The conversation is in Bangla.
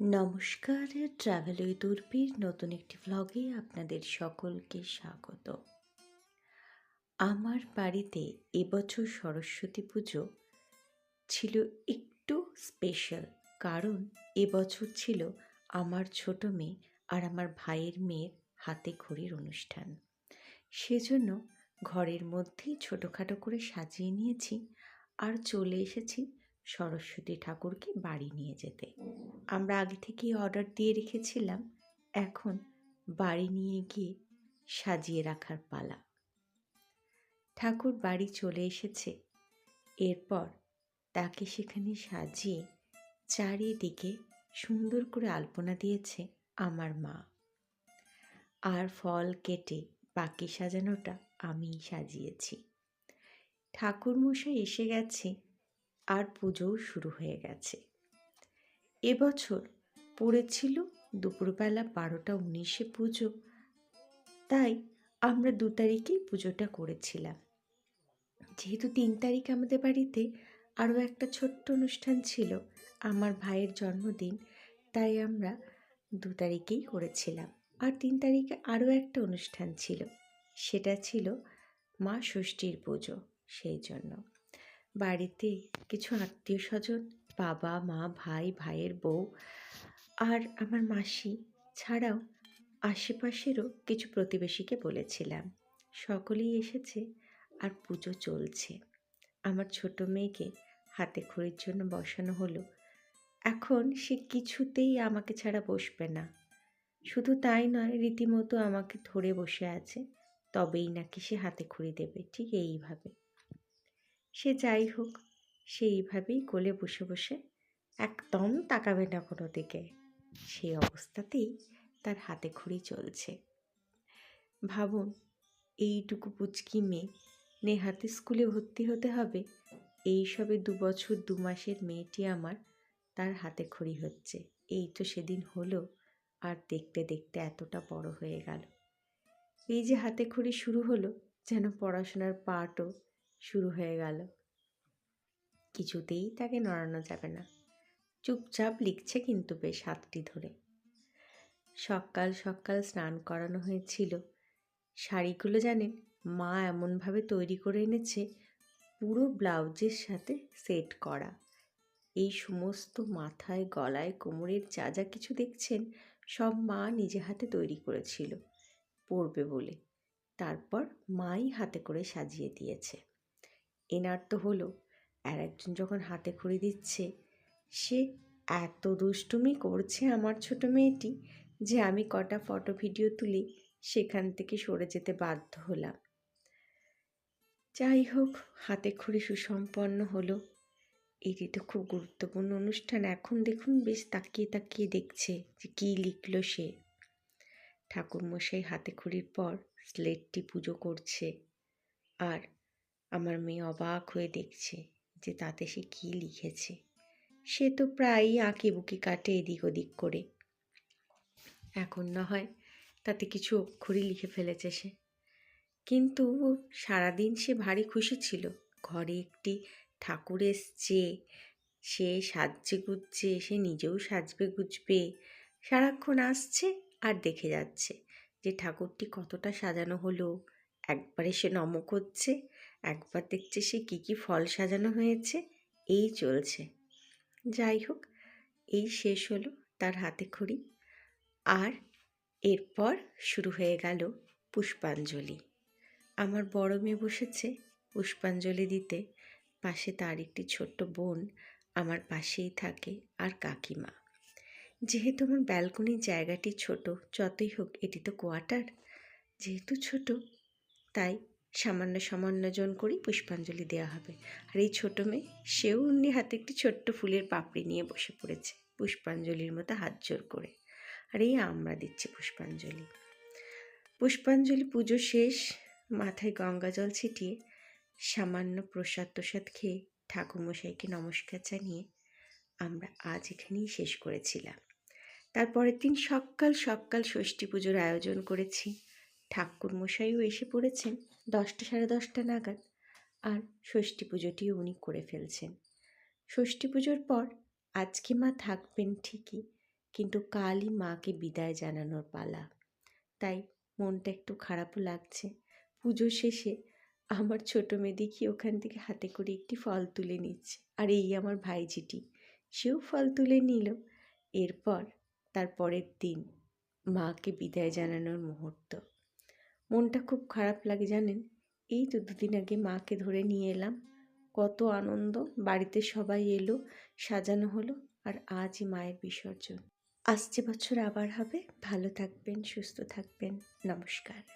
নমস্কার ট্রাভেল উইথ উর্পির নতুন একটি ভ্লগে আপনাদের সকলকে স্বাগত। আমার বাড়িতে এবছর সরস্বতী পুজো ছিল একটু স্পেশাল কারণ এবছর ছিল আমার ছোট মেয়ে আর আমার ভাইয়ের মেয়ের হাতে খড়ির অনুষ্ঠান। সেজন্য ঘরের মধ্যেই ছোটোখাটো করে সাজিয়ে নিয়েছি আর চলে এসেছি সরস্বতী ঠাকুরকে বাড়ি নিয়ে যেতে। আমরা আগে থেকেই অর্ডার দিয়ে রেখেছিলাম, এখন বাড়ি নিয়ে গিয়ে সাজিয়ে রাখার পালা। ঠাকুর বাড়ি চলে এসেছে, এরপর তাকে সেখানে সাজিয়ে চারিদিকে সুন্দর করে আলপনা দিয়েছে আমার মা। আর ফল কেটে বাকি সাজানোটা আমিই সাজিয়েছি। ঠাকুরমশাই এসে গেছে আর পুজোও শুরু হয়ে গেছে। এবছর পড়েছিল দুপুরবেলা বারোটা উনিশে পুজো। তাই আমরা দু তারিখেই পুজোটা করেছিলাম। যেহেতু তিন তারিখ আমাদের বাড়িতে আরও একটা ছোট্ট অনুষ্ঠান ছিল, আমার ভাইয়ের জন্মদিন, তাই আমরা দু তারিখেই করেছিলাম। আর তিন তারিখে আরও একটা অনুষ্ঠান ছিল, সেটা ছিল মা ষষ্ঠীর পুজো, সেই জন্য। বাড়িতে কিছু আত্মীয় স্বজন বাবা, মা, ভাই, ভাইয়ের বউ আর আমার মাসি ছাড়াও আশেপাশেরও কিছু প্রতিবেশীকে বলেছিলাম। সকলেই এসেছে আর পুজো চলছে। আমার ছোট মেয়েকে হাতে খড়ির জন্য বসানো হলো। এখন সে কিছুতেই আমাকে ছাড়া বসবে না। শুধু তাই নয়, রীতিমতো আমাকে ধরে বসে আছে। তবেই নাকি সে হাতে খড়ি দেবে, ঠিক এইভাবে। সে যাই হোক সেইভাবেই কোলে বসে বসে একদম তাকাবে না কোনো দিকে। সেই অবস্থাতেই তার হাতে খড়ি চলছে। ভাবুন, এইটুকু পুচকি মেয়ে নেহাতে স্কুলে ভর্তি হতে হবে? এই সবে দু বছর, দু মাসের মেয়েটি আমার তার হাতে খড়ি হচ্ছে। এই তো সেদিন হলো, আর দেখতে দেখতে এতটা বড় হয়ে গেল। এই যে হাতে খড়ি শুরু হলো, যেন পড়াশোনার পাঠও শুরু হয়ে গেল। কিছুতেই তাকে নড়ানো যাবে না। চুপচাপ লিখছে কিন্তু বেশ হাতটি ধরে। সকাল সকাল স্নান করানো হয়েছিল। শাড়িগুলো জানেন মা এমনভাবে তৈরি করে এনেছে, পুরো ব্লাউজের সাথে সেট করা। এই সমস্ত মাথায়, গলায়, কোমরের যা যা কিছু দেখছেন, সব মা নিজে হাতে তৈরি করেছিল। পরবে বলে। তারপর মাই হাতে করে সাজিয়ে দিয়েছে। এনার তো হলো। আর একজন যখন হাতে খড়ি দিচ্ছে, সে এত দুষ্টুমি করছে আমার ছোট মেয়েটি যে আমি কটা ফটো ভিডিও তুলি সেখান থেকে সরে যেতে বাধ্য হলাম। যাই হোক, হাতে খড়ি সুসম্পন্ন হলো। এটি তো খুব গুরুত্বপূর্ণ অনুষ্ঠান। এখন দেখুন, বেশ তাকিয়ে তাকিয়ে দেখছে যে কী লিখলো সে। ঠাকুরমশাই হাতে খড়ির পর স্লেটটি পুজো করছে। আর আমার মেয়ে অবাক হয়ে দেখছে যে তাতে সে কী লিখেছে। সে তো প্রায়ই আঁকি বুকি কাটে এদিক ওদিক করে। এখন না হয় তাতে কিছু অক্ষরই লিখে ফেলেছে সে। কিন্তু সারাদিন সে ভারী খুশি ছিল। ঘরে একটি ঠাকুর এসছে, সে সাজছে গুজছে, সে নিজেও সাজবে গুজবে। সারাক্ষণ আসছে আর দেখে যাচ্ছে যে ঠাকুরটি কতটা সাজানো হলো। একবারে সে নমক হচ্ছে একবার দেখছে সে কী কী ফল সাজানো হয়েছে, এই চলছে। যাই হোক, এই শেষ হলো তার হাতে খড়ি। আর এরপর শুরু হয়ে গেল পুষ্পাঞ্জলি। আমার বড় মেয়ে বসেছে পুষ্পাঞ্জলি দিতে। পাশে তার একটি ছোট্ট বোন আমার পাশেই থাকে আর কাকিমা। যেহেতু আমার ব্যালকনির জায়গাটি ছোট, যতই হোক এটি তো কোয়ার্টার, যেহেতু ছোট তাই সামান্য সামান্য জন করেই পুষ্পাঞ্জলি দেওয়া হবে। আর এই ছোটো মেয়ে, সেও অমনি হাতে একটি ছোট্ট ফুলের পাপড়ি নিয়ে বসে পড়েছে পুষ্পাঞ্জলির মতো হাত জোর করে। আর এই আমরা দিচ্ছি পুষ্পাঞ্জলি। পুষ্পাঞ্জলি পুজো শেষ, মাথায় গঙ্গা জল ছিটিয়ে সামান্য প্রসাদ তোসাদ খেয়ে ঠাকুরমশাইকে নমস্কার জানিয়ে আমরা আজ এখানেই শেষ করেছিলাম। তারপরের দিন সকাল সকাল ষষ্ঠী পুজোর আয়োজন করেছি। ঠাকুর মশাইও এসে পড়েছেন দশটা সাড়ে দশটা নাগাদ আর ষষ্ঠী পুজোটিও উনি করে ফেলছেন। ষষ্ঠী পুজোর পর আজকে মা থাকবেন ঠিকই, কিন্তু কালই মাকে বিদায় জানানোর পালা। তাই মনটা একটু খারাপও লাগছে। পুজো শেষে আমার ছোটো মেয়ে দেখি ওখান থেকে হাতে করে একটি ফল তুলে নিচ্ছে। আর এই আমার ভাইঝিটি, সেও ফল তুলে নিল। এরপর তার পরের দিন মাকে বিদায় জানানোর মুহূর্ত। মনটা খুব খারাপ লাগে জানেন? এই তো দুদিন আগে মাকে ধরে নিয়ে এলাম। কত আনন্দ। বাড়িতে সবাই এলো, সাজানো হলো আর আজই মায়ের বিসর্জন। আসছে বছর আবার হবে। ভালো থাকবেন, সুস্থ থাকবেন। নমস্কার।